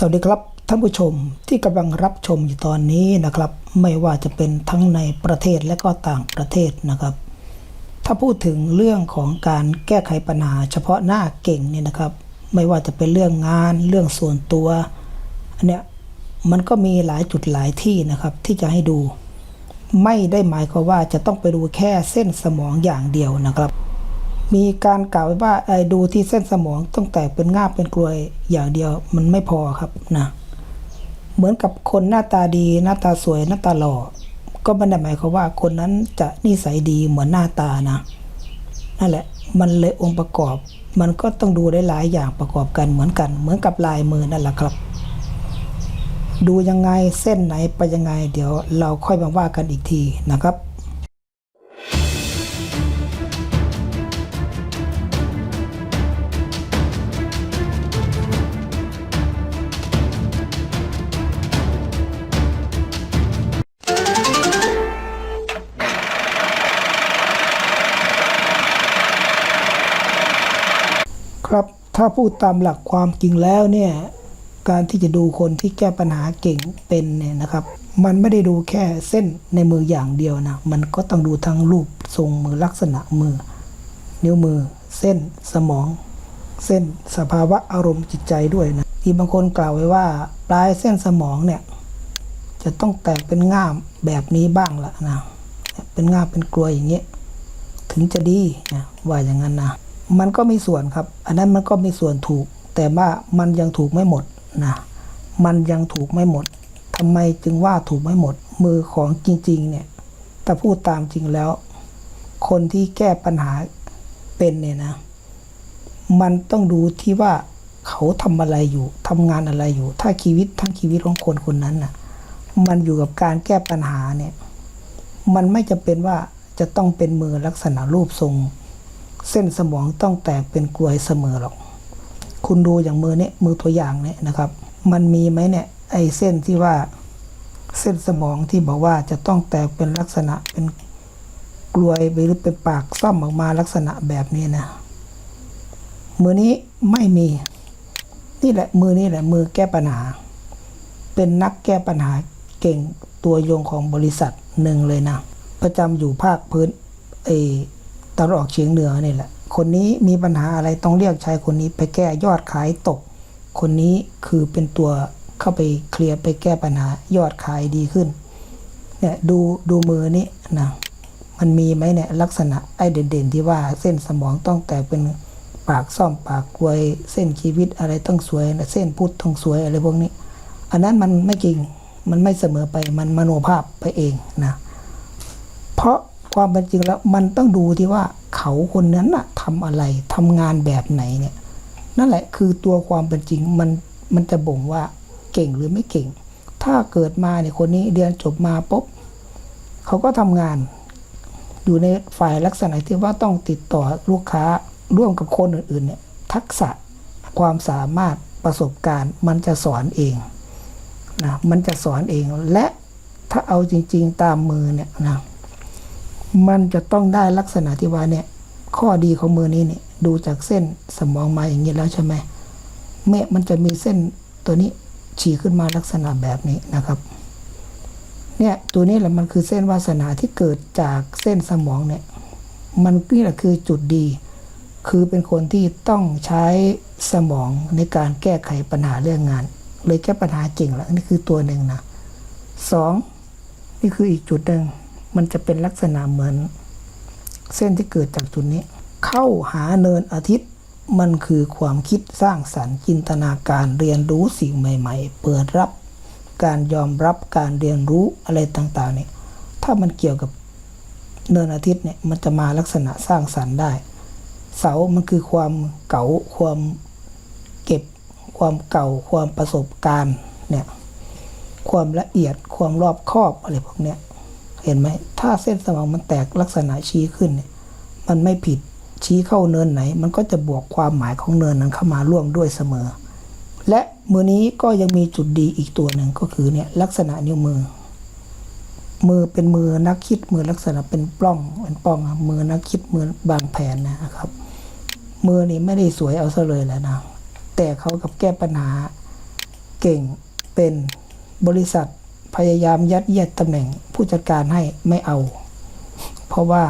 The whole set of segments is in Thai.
สวัสดีครับท่านผู้ชมที่กำลังรับชมอยู่ตอนนี้นะครับ ไม่ว่าจะเป็นทั้งในประเทศและก็ต่างประเทศนะครับ ถ้าพูดถึงเรื่องของการแก้ไขปัญหาเฉพาะหน้าเก่งเนี่ยนะครับ ไม่ว่าจะเป็นเรื่องงานเรื่องส่วนตัวอันเนี้ยมันก็มีหลายจุดหลายที่นะครับที่จะให้ดู ไม่ได้หมายความว่าจะต้องไปดูแค่เส้นสมองอย่างเดียวนะครับ มีการกล่าวว่าไอ้ดูที่เส้นสมองต้องแตกเป็นง่าเป็นกลวยอย่างเดียวมันไม่พอครับนะเหมือนกับคนหน้าตาดีหน้าตาสวยหน้าตาหล่อก็ไม่ได้หมายความว่าคนนั้นจะนิสัยดีเหมือนหน้าตานะนั่นแหละมันเลยองค์ประกอบ มันก็ต้องดูได้หลายอย่างประกอบกันเหมือนกัน เหมือนกับลายมือนั่นแหละครับ ดูยังไงเส้นไหนไปยังไง เดี๋ยวเราค่อยมาว่ากันอีกทีนะครับ ครับถ้าพูดตามหลักความจริงแล้วเนี่ยการที่จะดูคนที่แก้ปัญหาเก่งเป็นเนี่ยนะครับ มันไม่ได้ดูแค่เส้นในมืออย่างเดียวนะมันก็ต้องดูทั้งรูปทรงมือลักษณะมือ นิ้วมือ เส้นสมอง เส้นสภาวะอารมณ์จิตใจด้วยนะที่บางคนกล่าวไว้ว่าปลายเส้นสมองเนี่ยจะต้องแตกเป็นง่ามแบบนี้บ้างละนะเป็นง่ามเป็นกลวยอย่างเงี้ยถึงจะดีนะว่าอย่างนั้นนะ มันก็มีส่วนครับ อันนั้นมันก็มีส่วนถูก แต่ว่ามันยังถูกไม่หมดนะมันยังถูกไม่หมดทำไมจึงว่าถูกไม่หมด มือของจริง ๆ เนี่ยถ้าพูดตามจริงแล้ว คนที่แก้ปัญหาเป็นเนี่ยนะ มันต้องดูที่ว่าเขาทำอะไรอยู่ทำงานอะไรอยู่ ถ้าชีวิตทั้งชีวิตของคนคนนั้นน่ะ มันอยู่กับการแก้ปัญหาเนี่ย มันไม่จะเป็นว่าจะต้องเป็นมือลักษณะรูปทรง เส้นสมองต้องแตกเป็นกลวยเสมอหรอก คุณดูอย่างมือเนี่ยมือตัวอย่างเนี่ยนะครับ มันมีไหมเนี่ยไอเส้นที่ว่าเส้นสมองที่บอกว่าจะต้องแตกเป็นลักษณะเป็นกลวยไปหรือเป็นปากซ่อมออกมาลักษณะแบบนี้นะ มือนี้ไม่มี นี่แหละมือนี่แหละมือแก้ปัญหา เป็นนักแก้ปัญหาเก่งตัวยงของบริษัทหนึ่งเลยนะ ประจำอยู่ภาคพื้นเอ ตะวันออกเฉียงเหนือนี่แหละ คนนี้มีปัญหาอะไรต้องเรียกชายคนนี้ไปแก้ยอดขายตก คนนี้คือเป็นตัวเข้าไปเคลียร์ไปแก้ปัญหายอดขายดีขึ้น เนี่ยดูดูมือนี้นะมันมีไหมเนี่ยลักษณะไอ้เด่นๆที่ว่าเส้นสมองต้องแตกเป็นปากซ่อมปากกลวยเส้นชีวิตอะไรต้องสวยนะเส้นพุทธต้องสวยอะไรพวกนี้ อันนั้นมันไม่จริงมันไม่เสมอไปมันมโนภาพไปเองนะเพราะ ความเป็นจริงแล้วมันต้องดูที่ว่าเขาคนนั้นน่ะทำอะไรทำงานแบบไหนเนี่ย นั่นแหละคือตัวความเป็นจริงมันมันจะบ่งว่าเก่งหรือไม่เก่ง ถ้าเกิดมาเนี่ยคนนี้เรียนจบมาปุ๊บเขาก็ทำงานอยู่ในฝ่ายลักษณะที่ว่าต้องติดต่อลูกค้าร่วมกับคนอื่นๆเนี่ยทักษะความสามารถประสบการณ์มันจะสอนเองนะมันจะสอนเองและถ้าเอาจริง ๆ ตามมือเนี่ยนะ มันจะต้องได้ลักษณะที่ว่าเนี่ย ข้อดีของมือนี้เนี่ย ดูจากเส้นสมองมาอย่างนี้แล้วใช่ไหมเมื่อมันจะมีเส้นตัวนี้ฉีกขึ้นมาลักษณะแบบนี้นะครับ เนี่ยตัวนี้แหละมันคือเส้นวาสนาที่เกิดจากเส้นสมองเนี่ย มันนี่แหละคือจุดดี คือเป็นคนที่ต้องใช้สมองในการแก้ไขปัญหาเรื่องงาน เลยแก้ปัญหาเก่งแล้วนี่คือตัวหนึ่งนะสองนี่คืออีกจุดหนึ่ง มันจะเป็นลักษณะเหมือน เส้นที่เกิดจากจุดนี้ เข้าหาเนินอาทิตย์ มันคือความคิดสร้างสรรค์จินตนาการเรียนรู้สิ่งใหม่ ๆ เปิดรับ การยอมรับการเรียนรู้อะไรต่างๆเนี่ยถ้ามันเกี่ยวกับเนินอาทิตย์เนี่ยมันจะมาลักษณะสร้างสรรค์ได้ เสา มันคือความเก่าความเก็บ ความเก่าความประสบการณ์เนี่ยความละเอียดความรอบคอบอะไรพวกเนี้ย เห็นไหมถ้าเส้นสมองมันแตกลักษณะชี้ขึ้นเนี่ยมันไม่ผิดชี้เข้าเนินไหน มันก็จะบวกความหมายของเนินนั้นเข้ามาร่วมด้วยเสมอ และมือนี้ก็ยังมีจุดดีอีกตัวหนึ่งก็คือเนี่ยลักษณะนิ้วมือ มือเป็นมือนักคิดมือลักษณะเป็นปล้องเป็นป้องมือนักคิดมือบางแผนนะครับ มือนี่ไม่ได้สวยเอาซะเลยแหละนะแต่เขากับแก้ปัญหาเก่งเป็นบริษัท พยายามยัดเยียดตำแหน่งผู้จัดการให้ไม่เอา เพราะว่า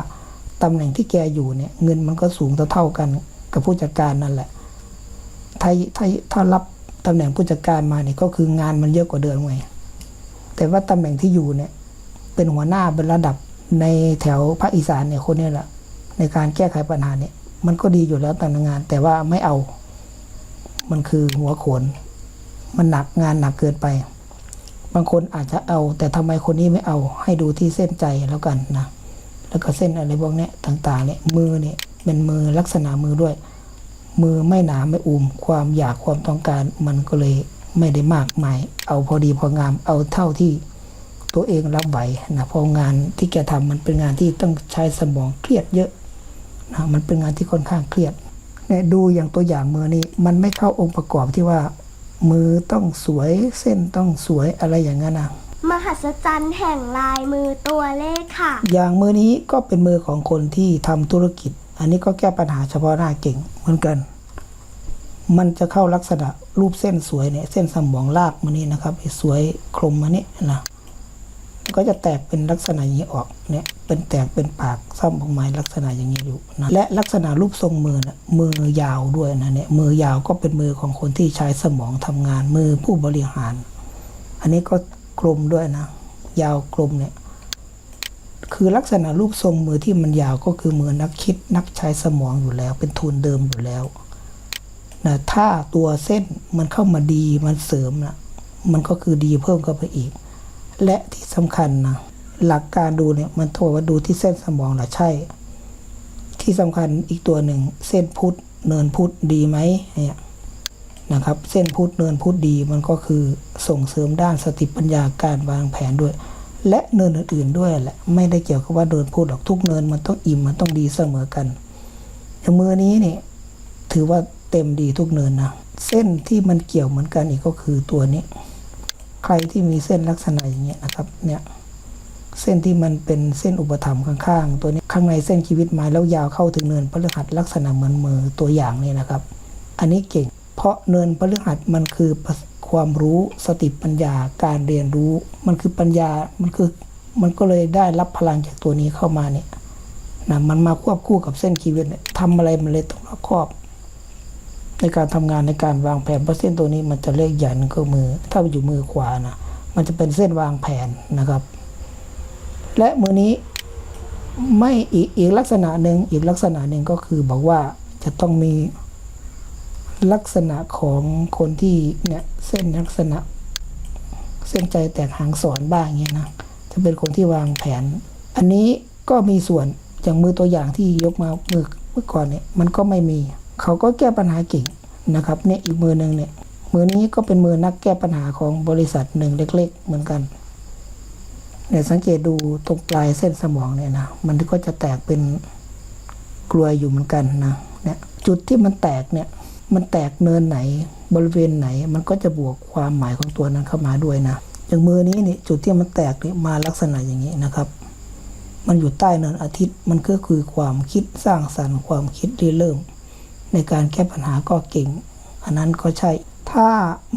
ตำแหน่งที่แกอยู่เนี่ย เงินมันก็สูงเท่ากันกับผู้จัดการนั่นแหละถ้าถ้าถ้ารับตำแหน่งผู้จัดการมาเนี่ยก็คืองานมันเยอะกว่าเดิมไงแต่ว่าตำแหน่งที่อยู่เนี่ย เป็นหัวหน้าเป็นระดับในแถวภาคอีสานเนี่ยคนนี้แหละในการแก้ไขปัญหาเนี่ย มันก็ดีอยู่แล้วตำแหน่งงาน แต่ว่าไม่เอา มันคือหัวโขน มันหนักงานหนักเกินไป บางคนอาจจะเอา แต่ทำไมคนนี้ไม่เอา ให้ดูที่เส้นใจแล้วกันนะ แล้วก็เส้นอะไรพวกนี้ต่างๆเนี่ยมือเนี่ยเป็นมือลักษณะมือด้วย มือไม่หนาไม่อุ่มความอยากความต้องการ มันก็เลยไม่ได้มากมาย เอาพอดีพองามเอาเท่าที่ตัวเองรับไหวนะพองานที่แกทำมันเป็นงานที่ต้องใช้สมองเครียดเยอะนะมันเป็นงานที่ค่อนข้างเครียดเนี่ยดูอย่างตัวอย่างมือนี้มันไม่เข้าองค์ประกอบที่ว่า มือต้องสวยเส้นต้องสวยอะไรอย่างนั้นนะมหัศจรรย์แห่งลายมือตัวเลขค่ะ อย่างมือนี้ก็เป็นมือของคนที่ทำธุรกิจ อันนี้ก็แก้ปัญหาเฉพาะหน้าเก่งเหมือนกัน มันจะเข้าลักษณะรูปเส้นสวยเนี่ยเส้นสมองลากมานี่นะครับไอ้สวยคลมมานี่นะ ก็จะแตกเป็นลักษณะอย่างนี้ออกเนี่ยเป็นแตกเป็นปากซ่อมออกมาลักษณะอย่างนี้อยู่นะและลักษณะรูปทรงมือนะมือยาวด้วยนะเนี่ยมือยาวก็เป็นมือของคนที่ใช้สมองทำงานมือผู้บริหาร อันนี้ก็กลมด้วยนะ ยาวกลมเนี่ยคือลักษณะรูปทรงมือที่มันยาวก็คือมือนักคิดนักใช้สมองอยู่แล้ว เป็นทุนเดิมอยู่แล้วนะถ้าตัวเส้นมันเข้ามาดีมันเสริมนะมันก็คือดีเพิ่มเข้าไปอีก และที่สำคัญนะหลักการดูเนี่ยมันโทรว่าดูที่เส้นสมองหละใช่ ที่สำคัญอีกตัวหนึ่งเส้นพุทธเนินพุทธดีไหมเนี่ยนะครับ เส้นพุทธเนินพุทธดีมันก็คือส่งเสริมด้านสติปัญญาการวางแผนด้วย และเนินอื่นๆด้วยแหละไม่ได้เกี่ยวกับว่าเดินพูดหรอกทุกเนินมันต้องอิ่มมันต้องดีเสมอกันอย่างมือนี้เนี่ยถือว่าเต็มดีทุกเนินนะเส้นที่มันเกี่ยวเหมือนกันอีกก็คือตัวนี้ ครที่มีเส้นลักษณะอย่างเงี้ยนะครับเนี่ยเส้นที่มันเป็นเส้นอุปถัมภ์ข้างๆ ตัวนี้ข้างในเส้นชีวิตไม้แล้วยาวเข้าถึงเนินพฤหัสลักษณะเหมือนมือตัวอย่างนี่นะครับ อันนี้เก่ง เพราะเนินพฤหัสมันคือความรู้สติปัญญาการเรียนรู้มันคือปัญญามันคือมันก็เลยได้รับพลังจากตัวนี้เข้ามาเนี่ยนะมันมาควบคู่กับเส้นชีวิตเนี่ยทำอะไรมันเลยต้องรอบคอบ ในการทำงานในการวางแผนเพราะเส้นตัวนี้มันจะเลขใหญ่นก็มือ ถ้าอยู่มือขวานะมันจะเป็นเส้นวางแผนนะครับ และมือนี้ไม่อีกอีกลักษณะหนึ่งอีกลักษณะหนึ่งก็คือบอกว่าจะต้องมีลักษณะของคนที่เนี่ยเส้นลักษณะ เส้นใจแตกหางสอนบ้างเงี้ยนะจะเป็นคนที่วางแผน อันนี้ก็มีส่วนอย่างมือตัวอย่างที่ยกมามือเมื่อก่อนเนี่ยมันก็ไม่มี เขาก็แก้ปัญหาเก่งนะครับเนี่ยอีกมือหนึ่งเนี่ยมือนี้ก็เป็นมือนักแก้ปัญหาของบริษัทหนึ่งเล็ก ๆ เหมือนกันเนี่ยสังเกตดูตรงปลายเส้นสมองเนี่ยนะมันก็จะแตกเป็นกลวยอยู่เหมือนกันนะเนี่ยจุดที่มันแตกเนี่ยมันแตกเนินไหนบริเวณไหน มันก็จะบวกความหมายของตัวนั้นเข้ามาด้วยนะอย่างมือนี้นี่จุดที่มันแตกนี่มาลักษณะอย่างนี้นะครับ มันอยู่ใต้เนินอาทิตย์มันก็คือความคิดสร้างสรรค์ความคิดริเริ่ม ในการแก้ปัญหาก็เก่ง อันนั้นก็ใช่ ถ้า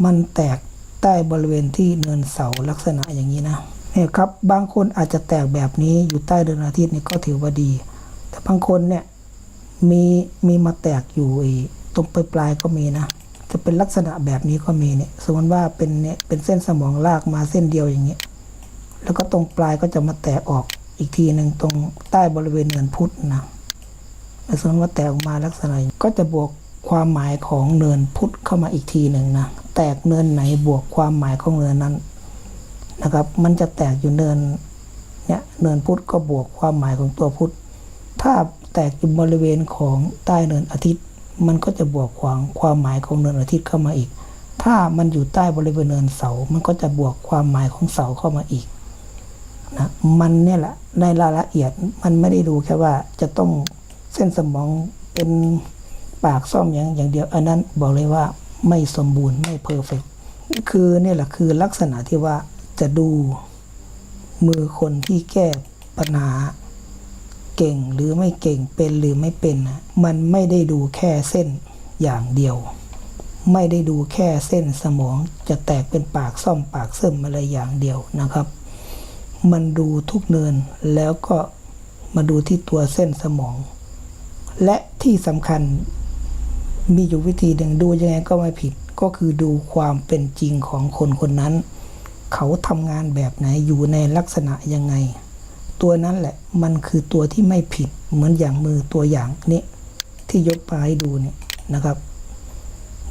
มันแตกใต้บริเวณที่เนินเสาลักษณะอย่างนี้นะเนี่ยครับบางคนอาจจะแตกแบบนี้อยู่ใต้เนินอาทิตย์นี่ก็ถือว่าดี แต่บางคนเนี่ยมีมีมาแตกอยู่ตรงปลายปลายก็มีนะจะเป็นลักษณะแบบนี้ก็มีเนี่ยสมมติว่าเป็นเนี่ยเป็นเส้นสมองลากมาเส้นเดียวอย่างเงี้ยแล้วก็ตรงปลายก็จะมาแตกออกอีกทีหนึ่งตรงใต้บริเวณเนินพุทธนะ แล้วสมมติว่าแตกออกมาลักษณะก็จะบวกความหมายของเนินพุทธเข้ามาอีกทีหนึ่งนะ แตกเนินไหนบวกความหมายของเนินนั้นนะครับ มันจะแตกอยู่เนินเนี่ยเนินพุทธก็บวกความหมายของตัวพุทธ ถ้าแตกอยู่บริเวณของใต้เนินอาทิตย์ มันก็จะบวกความความหมายของเนินอาทิตย์เข้ามาอีก ถ้ามันอยู่ใต้บริเวณเนินเสา มันก็จะบวกความหมายของเสาเข้ามาอีกนะ มันเนี่ยแหละในรายละเอียดมันไม่ได้ดูแค่ว่าจะต้อง เส้นสมองเป็นปากซ่อมอย่างอย่างเดียว อันนั้นบอกเลยว่าไม่สมบูรณ์ไม่เพอร์เฟกคือเนี่ยแหละคือลักษณะที่ว่าจะดูมือคนที่แก้ปัญหาเก่งหรือไม่เก่งเป็นหรือไม่เป็นนะมันไม่ได้ดูแค่เส้นอย่างเดียว ไม่ได้ดูแค่เส้นสมองจะแตกเป็นปากซ่อมปากเสื่อมอะไรอย่างเดียวนะครับ มันดูทุกเนินแล้วก็มาดูที่ตัวเส้นสมอง และที่สำคัญมีอยู่วิธีหนึ่งดูยังไงก็ไม่ผิดก็คือดูความเป็นจริงของคนคนนั้น เขาทำงานแบบไหนอยู่ในลักษณะยังไง ตัวนั้นแหละมันคือตัวที่ไม่ผิดเหมือนอย่างมือตัวอย่างนี้ที่ยกมาให้ดูเนี่ยนะครับ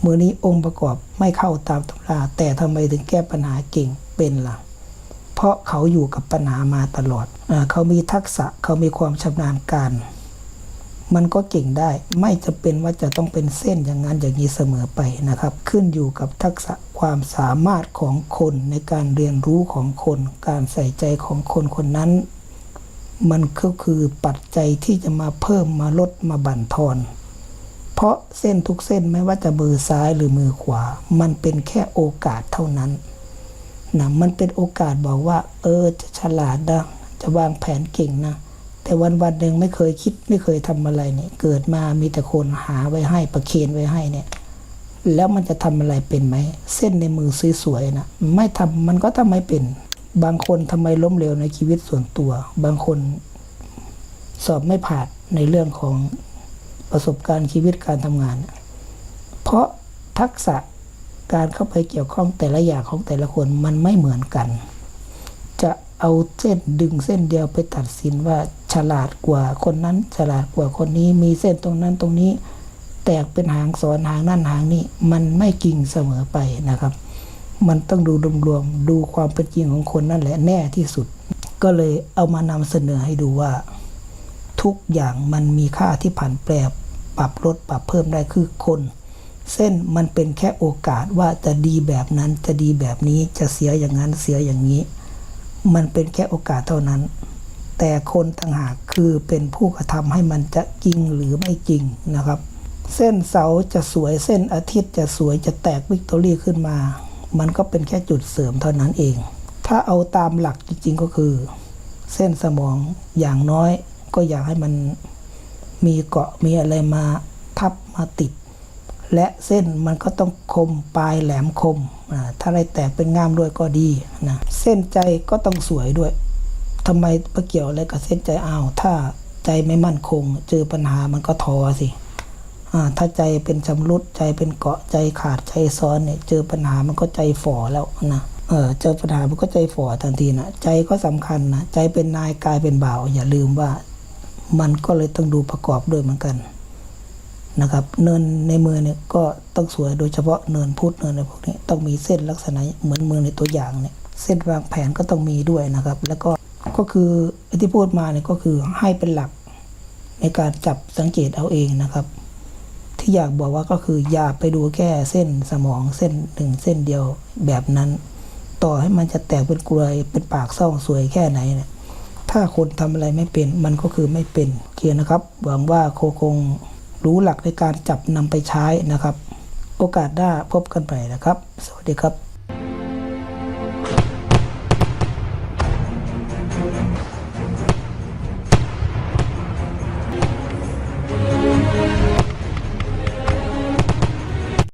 มือนี้องค์ประกอบไม่เข้าตามตำราแต่ทำไมถึงแก้ปัญหาเก่งเป็นล่ะ เพราะเขาอยู่กับปัญหามาตลอดอเขามีทักษะเขามีความชำนาญการ มันก็เก่งได้ ไม่จะเป็นว่าจะต้องเป็นเส้นอย่างนั้นอย่างนี้เสมอไปนะครับ ขึ้นอยู่กับทักษะความสามารถของคนในการเรียนรู้ของคน การใส่ใจของคนคนนั้น มันก็คือปัจจัยที่จะมาเพิ่มมาลดมาบั่นทอน เพราะเส้นทุกเส้นไม่ว่าจะมือซ้ายหรือมือขวา มันเป็นแค่โอกาสเท่านั้นนะมันเป็นโอกาสบอกว่า เออจะฉลาดนะจะวางแผนเก่งนะ แต่วันวันหนึ่งไม่เคยคิดไม่เคยทำอะไรเนี่ย เกิดมามีแต่คนหาไว้ให้ประเคนไว้ให้เนี่ย แล้วมันจะทำอะไรเป็นไหม เส้นในมือสวยๆนะไม่ทำมันก็ทำไม่เป็น บางคนทำไมล้มเหลวในชีวิตส่วนตัว บางคนสอบไม่ผ่านในเรื่องของประสบการณ์ชีวิตการทำงาน เพราะทักษะการเข้าไปเกี่ยวข้องแต่ละอย่างของแต่ละคนมันไม่เหมือนกัน เอาเส้นดึงเส้นเดียวไปตัดสินว่าฉลาดกว่าคนนั้น ฉลาดกว่าคนนี้มีเส้นตรงนั้นตรงนี้ แตกเป็นหางสอนหางนั่นหางนี่มันไม่จริงเสมอไปนะครับ มันต้องดูรวมๆดูความเป็นจริงของคนนั่นแหละแน่ที่สุด ก็เลยเอามานำเสนอให้ดูว่า ทุกอย่างมันมีค่าที่ผันแปรปรับลดปรับเพิ่มได้คือคน เส้นมันเป็นแค่โอกาสว่าจะดีแบบนั้นจะดีแบบนี้จะเสียอย่างนั้นเสียอย่างนี้ มันเป็นแค่โอกาสเท่านั้น แต่คนต่างหากคือเป็นผู้กระทำให้มันจะจริงหรือไม่จริงนะครับ เส้นเสาจะสวยเส้นอาทิตย์จะสวยจะแตกวิกตอรี่ขึ้นมา มันก็เป็นแค่จุดเสริมเท่านั้นเอง ถ้าเอาตามหลักจริงๆก็คือ เส้นสมองอย่างน้อยก็อยากให้มันมีเกาะมีอะไรมาทับมาติด และเส้นมันก็ต้องคมปลายแหลมคม ถ้าอะไรแตกเป็นง่ามด้วยก็ดีนะ เส้นใจก็ต้องสวยด้วยทำไมไปเกี่ยวอะไรกับเส้นใจอ้าว ถ้าใจไม่มั่นคง เจอปัญหามันก็ทอสิอถ้าใจเป็นชำรุดใจเป็นเกาะใจขาดใจซ้อนเนี่ย เจอปัญหามันก็ใจฝ่อแล้วนะ เออ เจอปัญหามันก็ใจฝ่อทันทีนะ ใจก็สำคัญนะ ใจเป็นนายกายเป็นบ่าว อย่าลืมว่า มันก็เลยต้องดูประกอบด้วยเหมือนกัน นะครับ เนินในมือเนี่ยก็ต้องสวยโดยเฉพาะเนินพุทธเนินอะไรพวกนี้ต้องมีเส้นลักษณะเหมือนมือในตัวอย่างเนี่ยเส้นวางแผนก็ต้องมีด้วยนะครับ แล้วก็ก็คือที่พูดมาเนี่ยก็คือให้เป็นหลักในการจับสังเกตเอาเองนะครับ ที่อยากบอกว่าก็คืออย่าไปดูแค่เส้นสมองเส้นหนึ่งเส้นเดียวแบบนั้น ต่อให้มันจะแตกเป็นกลวยเป็นปากซ่องสวยแค่ไหนเนี่ยถ้าคนทำอะไรไม่เป็น มันก็คือไม่เป็นโอเคนะครับ หวังว่าโคคง รู้หลักในการจับนำไปใช้นะครับ โอกาสหน้าพบกันใหม่นะครับ สวัสดีครับ